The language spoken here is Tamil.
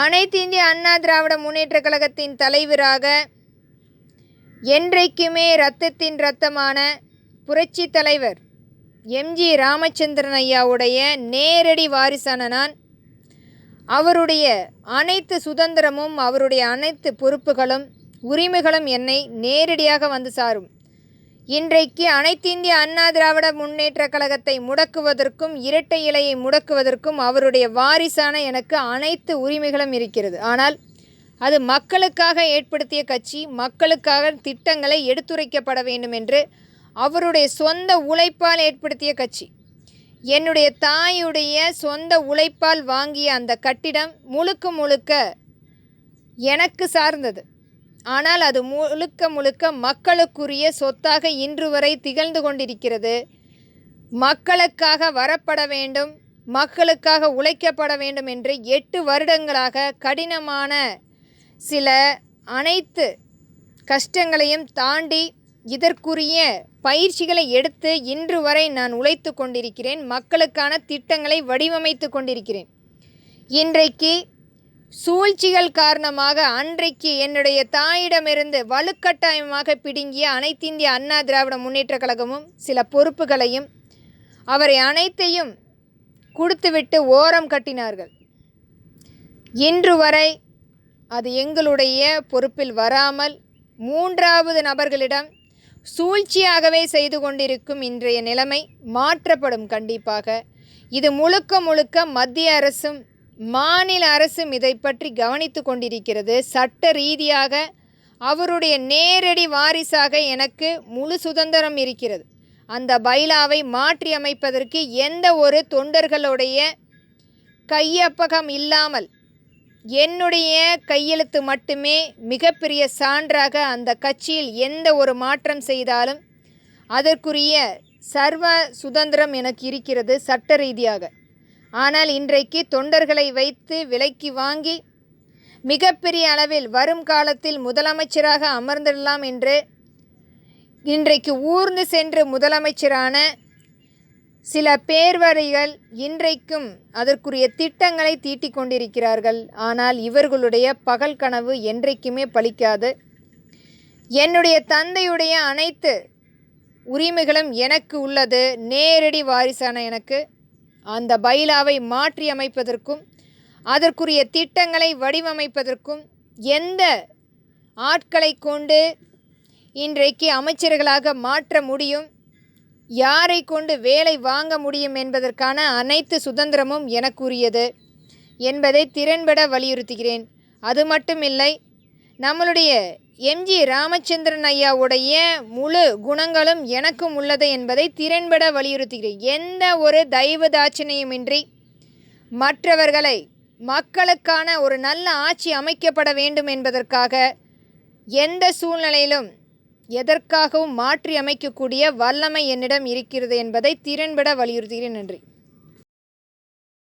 அனைத்து இந்திய அண்ணா திராவிட முன்னேற்ற கழகத்தின் தலைவராக என்றைக்குமே இரத்தத்தின் இரத்தமான புரட்சி தலைவர் எம்ஜி ராமச்சந்திரன் ஐயாவுடைய நேரடி வாரிசான நான். அவருடைய அனைத்து சுதந்திரமும் அவருடைய அனைத்து பொறுப்புகளும் உரிமைகளும் என்னை நேரடியாக வந்து சாரும். இன்றைக்கு அனைத்திந்திய அண்ணா திராவிட முன்னேற்ற கழகத்தை முடக்குவதற்கும் இரட்டை இலையை முடக்குவதற்கும் அவருடைய வாரிசான எனக்கு அனைத்து உரிமைகளும் இருக்கிறது. ஆனால் அது மக்களுக்காக ஏற்படுத்திய கட்சி மக்களுக்காக திட்டங்களை எடுத்துரைக்கப்பட வேண்டும் என்று அவருடைய சொந்த உழைப்பால் ஏற்படுத்திய கட்சி. என்னுடைய தாயுடைய சொந்த உழைப்பால் வாங்கிய அந்த கட்டிடம் முழுக்க முழுக்க எனக்கு சார்ந்தது. ஆனால் அது முழுக்க முழுக்க மக்களுக்குரிய சொத்தாக இன்று வரை திகழ்ந்து கொண்டிருக்கிறது. மக்களுக்காக வரப்பட வேண்டும் மக்களுக்காக உழைக்கப்பட வேண்டும் என்று எட்டு வருடங்களாக கடினமான சில அனைத்து கஷ்டங்களையும் தாண்டி இதற்குரிய பயிற்சிகளை எடுத்து இன்று வரை நான் உழைத்து கொண்டிருக்கிறேன். மக்களுக்கான திட்டங்களை வடிவமைத்து கொண்டிருக்கிறேன். இன்றைக்கு சூழ்ச்சிகள் காரணமாக அன்றைக்கு என்னுடைய தாயிடமிருந்து வலுக்கட்டாயமாக பிடுங்கிய அனைத்திந்திய அண்ணா திராவிட முன்னேற்ற கழகமும் சில பொறுப்புகளையும் அவரை அனைத்தையும் கொடுத்துவிட்டு ஓரம் கட்டினார்கள். இன்று வரை அது எங்களுடைய பொறுப்பில் வராமல் மூன்றாவது நபர்களிடம் சூழ்ச்சியாகவே செய்து கொண்டிருக்கும் இன்றைய நிலைமை மாற்றப்படும் கண்டிப்பாக. இது முழுக்க முழுக்க மத்திய அரசும் மாநில அரசும் இதை பற்றி கவனித்து கொண்டிருக்கிறது. சட்ட ரீதியாக அவருடைய நேரடி வாரிசாக எனக்கு முழு சுதந்திரம் இருக்கிறது. அந்த பைலாவை மாற்றி அமைப்பதற்கு எந்த ஒரு தொண்டர்களுடைய கையப்பகம் இல்லாமல் என்னுடைய கையெழுத்து மட்டுமே மிகப்பெரிய சான்றாக அந்த கட்சியில் எந்த ஒரு மாற்றம் செய்தாலும் அதற்குரிய சர்வ சுதந்திரம் எனக்கு இருக்கிறது சட்ட ரீதியாக. ஆனால் இன்றைக்கு தொண்டர்களை வைத்து விலைக்கு வாங்கி மிகப்பெரிய அளவில் வரும் காலத்தில் முதலமைச்சராக அமர்ந்திடலாம் என்று இன்றைக்கு ஊர்ந்து சென்று முதலமைச்சரான சில பேர்வரிகள் இன்றைக்கும் அதற்குரிய திட்டங்களை தீட்டிக் கொண்டிருக்கிறார்கள். ஆனால் இவர்களுடைய பகல் கனவு என்றைக்குமே பலிக்காது என்னுடைய தந்தையுடைய அனைத்து உரிமைகளும் எனக்கு உள்ளது. நேரடி வாரிசான எனக்கு. அந்த பைலாவை மாற்றியமைப்பதற்கும் அதற்குரிய திட்டங்களை வடிவமைப்பதற்கும் எந்த ஆட்களை கொண்டு இன்றைக்கு அமைச்சர்களாக மாற்ற முடியும் யாரை கொண்டு வேலை வாங்க முடியும் என்பதற்கான அனைத்து சுதந்திரமும் எனக்குரியது என்பதை திறன்பட வலியுறுத்துகிறேன். அது மட்டுமில்லை நம்மளுடைய எம்ஜி ராமச்சந்திரன் ஐயாவுடைய முழு குணங்களும் எனக்கும் உள்ளது என்பதை திறன்பட வலியுறுத்துகிறேன். எந்த ஒரு தெய்வ தாட்சணையுமின்றி மற்றவர்களை மக்களுக்கான ஒரு நல்ல ஆட்சி அமைக்கப்பட வேண்டும் என்பதற்காக எந்த சூழ்நிலையிலும் எதற்காகவும் மாற்றி அமைக்கக்கூடிய வல்லமை என்னிடம் இருக்கிறது என்பதை திறன்பட வலியுறுத்துகிறேன். நன்றி.